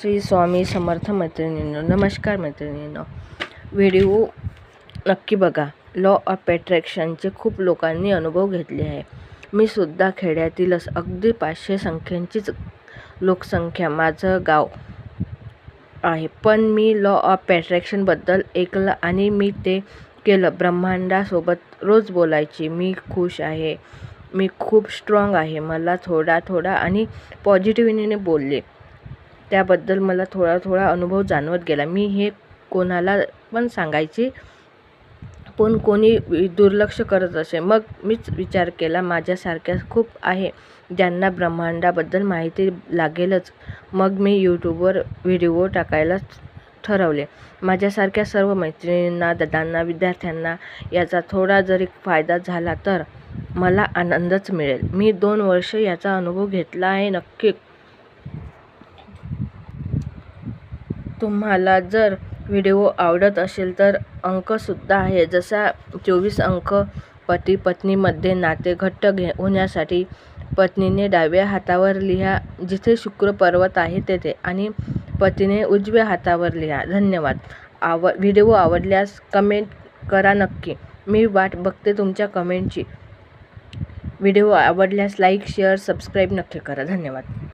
श्री स्वामी समर्थ मैत्रिणींनो नमस्कार मैत्रिणींनो. व्हिडिओ नक्की बघा. लॉ ऑफ अट्रॅक्शनचे खूप लोकांनी अनुभव घेतले आहे. मी सुद्धा खेड्यातीलच अगदी पाचशे संख्यांचीच लोकसंख्या माझं गाव आहे. पण मी लॉ ऑफ अट्रॅक्शनबद्दल ऐकलं आणि मी ते केलं. ब्रह्मांडासोबत रोज बोलायची. मी खुश आहे. मी खूप स्ट्रॉंग आहे. मला थोडा थोडा आणि पॉझिटिव्हिटीने बोलले. त्याबद्दल मला थोडा थोडा अनुभव जाणवत गेला. मी हे कोणाला पण सांगायची पण कोणी दुर्लक्ष करत असे. मग मीच विचार केला माझ्यासारख्या खूप आहे ज्यांना ब्रह्मांडाबद्दल माहिती लागेलच. मग मी यूट्यूबवर व्हिडिओ टाकायला ठरवले. माझ्यासारख्या सर्व मैत्रिणींना दादांना विद्यार्थ्यांना याचा थोडा जरी फायदा झाला तर मला आनंदच मिळेल. मी दोन वर्ष याचा अनुभव घेतला आहे नक्की. तुम्हाला जर व्हिडिओ आवडत असेल तर अंकसुद्धा आहे. जसा चोवीस अंक पती पत्नीमध्ये नाते घट्ट घे होण्यासाठी पत्नीने डाव्या हातावर लिहा. जिथे शुक्र पर्वत आहे तेथे आणि पतीने उजव्या हातावर लिहा. धन्यवाद. आव व्हिडिओ आवडल्यास कमेंट करा नक्की. मी वाट बघते तुमच्या कमेंटची. व्हिडिओ आवडल्यास लाईक शेअर सबस्क्राईब नक्की करा. धन्यवाद.